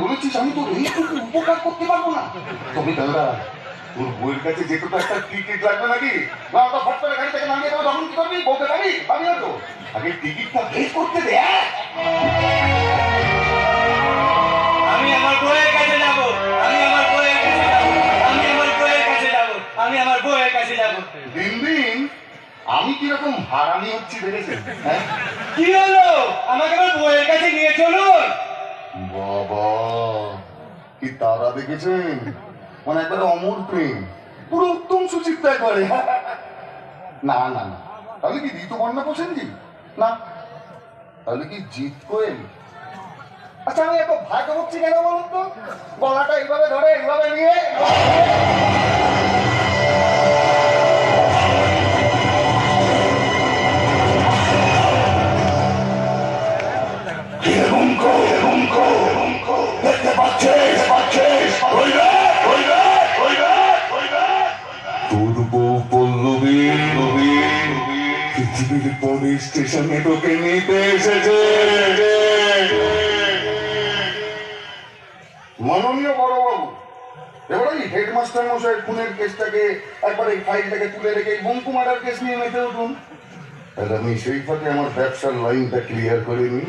বলেছিস আমি তোর এইটুকু উপকার করতে পারব না। তবে দাদা তোর বইয়ের কাছে যে তো একটা টিকিট লাগবে নাকি? না ওটা ফট করে গাড়ি থেকে নামিয়ে দেবো তখন কি করবি? বলতে পারি? পাবি তো? আগে টিকিটটা বের করতে দে হ্যাঁ? আমি আমার বউয়ের কাছে যাব আমি আমার বউয়ের কাছে যাব আমি আমার বউয়ের কাছে যাব আমি আমার বউয়ের কাছে যাব। দিন দিন আমি কীরকম হারামি হচ্ছি দেখেছেন হ্যাঁ? কি হলো? আমাকে আমার বউয়ের কাছে নিয়ে বাবা কি তারা দেখেছেন? মানে একবার অমর প্রেম। পুরো উত্তম সুচিত্রা একবারে। না না না। তাহলে কি ঋতুপর্ণা প্রসেনজি না। তাহলে কি জিৎ কোয়েল? আচ্ছা আমি এত ভাগ্য হচ্ছি কেন বলুন তো? গলাটা এইভাবে ধরে এইভাবে নিয়ে। তোর বউ পল্লবী পৃথিবীর পুলিশ স্টেশনে তোকে নিতে এসেছে মাননীয় বড়বাবু এবার ওই হেডমাস্টার মশাই খুনের কেসটাকে একবার এই ফাইলটাকে তুলে রেখে এই বঙ্কুমারার কেস নিয়ে মেতে উঠুন। তাহলে আমি সেই ফাঁকে আমার ব্যবসার লাইনটা ক্লিয়ার করে নিই।